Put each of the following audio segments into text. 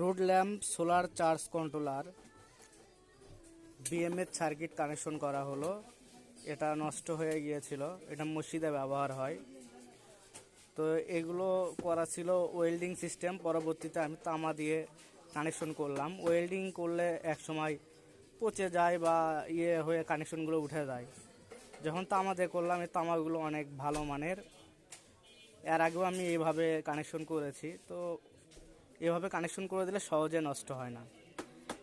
Road lamp, solar charge controller BMS circuit connection করা হলো। এটা নষ্ট হয়ে গিয়েছিল। এটা মসজিদে ব্যবহার হয়। তো এগুলো করা ছিল ওয়েল্ডিং সিস্টেম। পরবর্তীতে আমি তামা দিয়ে কানেকশন করলাম। ওয়েল্ডিং করলে এক সময় পচে যায় বা ইয়ে হয়ে কানেকশনগুলো উঠে যায়। যখন তামা দিয়ে করলাম, এই তামাগুলো অনেক ভালো মানের। এর আগেও আমি এইভাবে কানেকশন করেছি। তো এভাবে কানেকশন করে দিলে সহজে নষ্ট হয় না।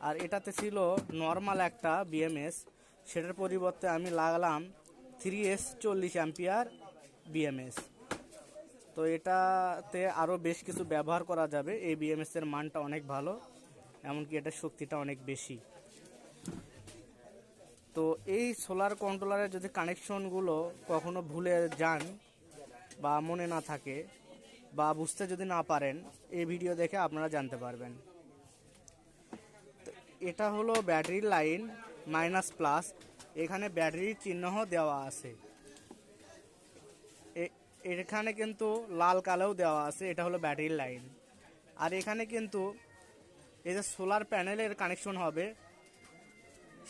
আর এটাতে ছিল নর্মাল একটা বিএমএস সেটার পরিবর্তে আমি লাগালাম থ্রি এস চল্লিশ অ্যাম্পিয়ার বিএমএস তো এটাতে আরও বেশ কিছু ব্যবহার করা যাবে। এই বিএমএস এর মানটা অনেক ভালো, এমনকি এটার শক্তিটা অনেক বেশি। তো এই সোলার কন্ট্রোলারের যদি কানেকশনগুলো কখনো ভুলে যান বা মনে না থাকে বা বুঝতে যদি না পারেন, এই ভিডিও দেখে আপনারা জানতে পারবেন। এটা হলো ব্যাটারির লাইন মাইনাস প্লাস এখানে ব্যাটারির চিহ্ন দেওয়া আছে। এখানে কিন্তু লাল কালোও দেওয়া আছে, এটা হলো ব্যাটারির লাইন আর এখানে কিন্তু এই যে সোলার প্যানেলের কানেকশন হবে,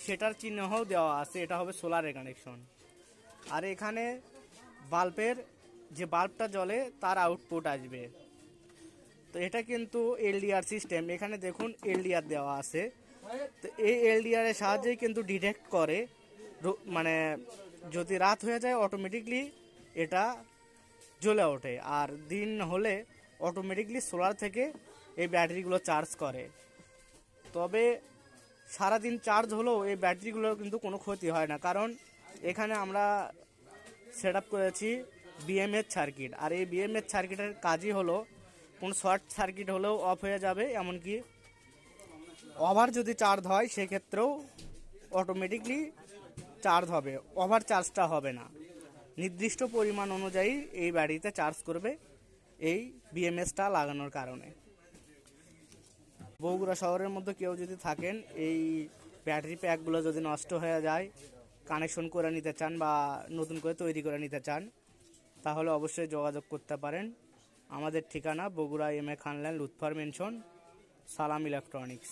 সেটার চিহ্নও দেওয়া আছে, এটা হবে সোলারের কানেকশন আর এখানে বাল্বের যে বাল্বটা জ্বলে তার আউটপুট আসবে। তো এটা কিন্তু এলডিআর সিস্টেম এখানে দেখুন এলডিআর দেওয়া আছে। তো এই এলডিআর এর সাহায্যেই কিন্তু ডিটেক্ট করে। মানে যদি রাত হয়ে যায় অটোমেটিকলি এটা জ্বলে ওঠে। আর দিন হলে অটোমেটিকলি সোলার থেকে এই ব্যাটারিগুলো চার্জ করে। তবে সারাদিন চার্জ হলেও এই ব্যাটারিগুলোর কিন্তু কোনো ক্ষতি হয় না। কারণ এখানে আমরা সেট আপ করেছি বিএমএস সার্কিট আর এই বিএমএস সার্কিটের কাজই হলো, কোনো শর্ট সার্কিট হলেও অফ হয়ে যাবে, এমনকি ওভার যদি চার্জ হয়, সেক্ষেত্রেও অটোমেটিকলি চার্জ হবে ওভার চার্জটা হবে না। নির্দিষ্ট পরিমাণ অনুযায়ী এই ব্যাটারিতে চার্জ করবে এই বিএমএসটা লাগানোর কারণে। বগুড়া শহরের মধ্যে কেউ যদি থাকেন, এই ব্যাটারি প্যাকগুলো যদি নষ্ট হয়ে যায় কানেকশন করে নিতে চান বা নতুন করে তৈরি করে নিতে চান তাহলে অবশ্যই যোগাযোগ করতে পারেন। আমাদের ঠিকানা Bogura M A Khanland Lutfar mansion Salam electronics